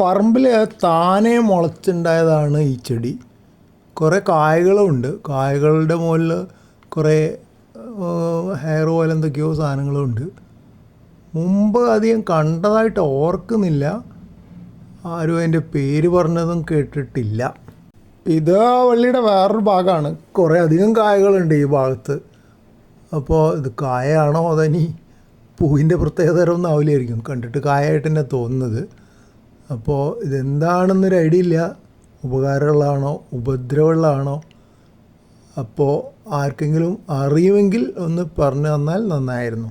പറമ്പിൽ താനെ മുളച്ചുണ്ടായതാണ് ഈ ചെടി. കുറേ കായകളുണ്ട് കായകളുടെ മുകളിൽ കുറേ ഹെയർ ഓയിൽ എന്തൊക്കെയോ സാധനങ്ങളുണ്ട് മുമ്പ് അധികം കണ്ടതായിട്ട് ഓർക്കുന്നില്ല. ആരും അതിന്റെ പേര് പറഞ്ഞതും കേട്ടിട്ടില്ല. ഇത് ആ വള്ളിയുടെ വേറൊരു ഭാഗമാണ് കുറേ അധികം കായകളുണ്ട് ഈ ഭാഗത്ത്. അപ്പോൾ ഇത് കായയാണോ അതനി പൂവിന്റെ പ്രത്യേകതരം ഒന്നും ആവില്ലായിരിക്കും കണ്ടിട്ട് കായായിട്ട് തന്നെ തോന്നുന്നത്. അപ്പോൾ ഇതെന്താണെന്നൊരു ഐഡിയ ഇല്ല. ഉപകാരമുള്ളതാണോ? ഉപദ്രവമുള്ളതാണോ? അപ്പോൾ ആർക്കെങ്കിലും അറിയുമെങ്കിൽ ഒന്ന് പറഞ്ഞു തന്നാൽ നന്നായിരുന്നു.